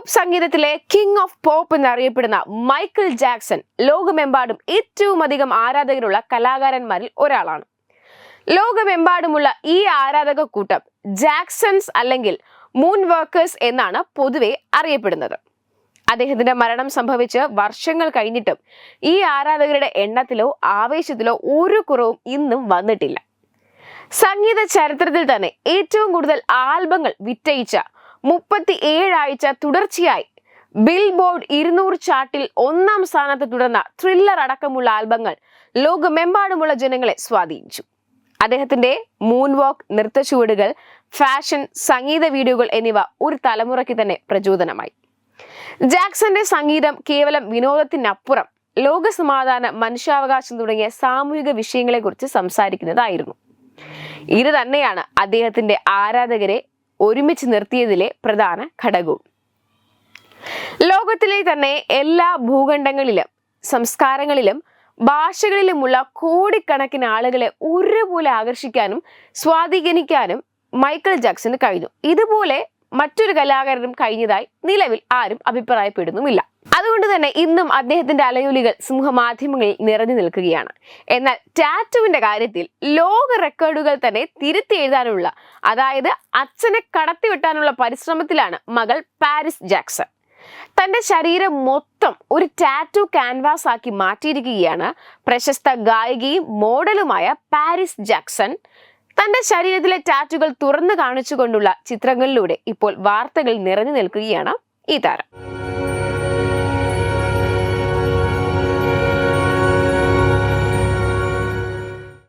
Pop സംഗീതത്തിലെ king of pop എന്നറിയപ്പെടുന്ന Michael Jackson ലോകമെമ്പാടും ഏറ്റവും അധികം ആരാധകരുള്ള കലാകാരന്മാരിൽ ഒരാളാണ്. ലോകമെമ്പാടുമുള്ള ഈ ആരാധക കൂട്ടം ജാക്സൺസ് അല്ലെങ്കിൽ മൂൺ വർക്കേഴ്സ് എന്നാണ് പൊതുവെ അറിയപ്പെടുന്നത്. അദ്ദേഹത്തിന്റെ മരണം സംഭവിച്ച് വർഷങ്ങൾ കഴിഞ്ഞിട്ടും ഈ ആരാധകരുടെ എണ്ണത്തിലോ ആവേശത്തിലോ ഒരു കുറവും ഇന്നും വന്നിട്ടില്ല. സംഗീത ചരിത്രത്തിൽ തന്നെ ഏറ്റവും കൂടുതൽ ആൽബങ്ങൾ വിറ്റയിച്ച മുപ്പത്തി ഏഴാഴ്ച തുടർച്ചയായി. ബിൽ ബോർഡ് ഇരുന്നൂറ് ചാർട്ടിൽ ഒന്നാം സ്ഥാനത്ത് തുടർന്ന ത്രില്ലർ അടക്കമുള്ള ആൽബങ്ങൾ ലോകമെമ്പാടുമുള്ള ജനങ്ങളെ സ്വാധീനിച്ചു. അദ്ദേഹത്തിന്റെ മൂൺ വാക്ക് നൃത്തച്ചുവടുകൾ ഫാഷൻ സംഗീത വീഡിയോകൾ എന്നിവ ഒരു തലമുറയ്ക്ക് തന്നെ പ്രചോദനമായി. ജാക്സന്റെ സംഗീതം കേവലം വിനോദത്തിനപ്പുറം ലോകസമാധാന മനുഷ്യാവകാശം തുടങ്ങിയ സാമൂഹിക വിഷയങ്ങളെക്കുറിച്ച് സംസാരിക്കുന്നതായിരുന്നു. ഇത് തന്നെയാണ് അദ്ദേഹത്തിന്റെ ആരാധകരെ ഒരുമിച്ച് നിർത്തിയതിലെ പ്രധാന ഘടകവും. ലോകത്തിലെ തന്നെ എല്ലാ ഭൂഖണ്ഡങ്ങളിലും സംസ്കാരങ്ങളിലും ഭാഷകളിലുമുള്ള കോടിക്കണക്കിന് ആളുകളെ ഒരുപോലെ ആകർഷിക്കാനും സ്വാധീനിക്കാനും മൈക്കിൾ ജാക്സന് കഴിഞ്ഞു. ഇതുപോലെ മറ്റൊരു കലാകാരനും കഴിഞ്ഞതായി നിലവിൽ ആരും അഭിപ്രായപ്പെടുന്നുമില്ല. അതുകൊണ്ട് തന്നെ ഇന്നും അദ്ദേഹത്തിന്റെ അലയൊലികൾ സമൂഹമാധ്യമങ്ങളിൽ നിറഞ്ഞു നിൽക്കുകയാണ്. എന്നാൽ ടാറ്റുവിന്റെ കാര്യത്തിൽ ലോക റെക്കോർഡുകൾ തന്നെ തിരുത്തി എഴുതാനുള്ള അതായത് അച്ഛനെ കടത്തിവെട്ടാനുള്ള പരിശ്രമത്തിലാണ് മകൾ പാരിസ് ജാക്സൺ. തന്റെ ശരീരം മൊത്തം ഒരു ടാറ്റു ക്യാൻവാസ് ആക്കി മാറ്റിയിരിക്കുകയാണ് പ്രശസ്ത ഗായികയും മോഡലുമായ പാരിസ് ജാക്സൺ. തന്റെ ശരീരത്തിലെ ടാറ്റുകൾ തുറന്നു കാണിച്ചുകൊണ്ടുള്ള ചിത്രങ്ങളിലൂടെ ഇപ്പോൾ വാർത്തകൾ നിറഞ്ഞു നിൽക്കുകയാണ് ഈ താരം.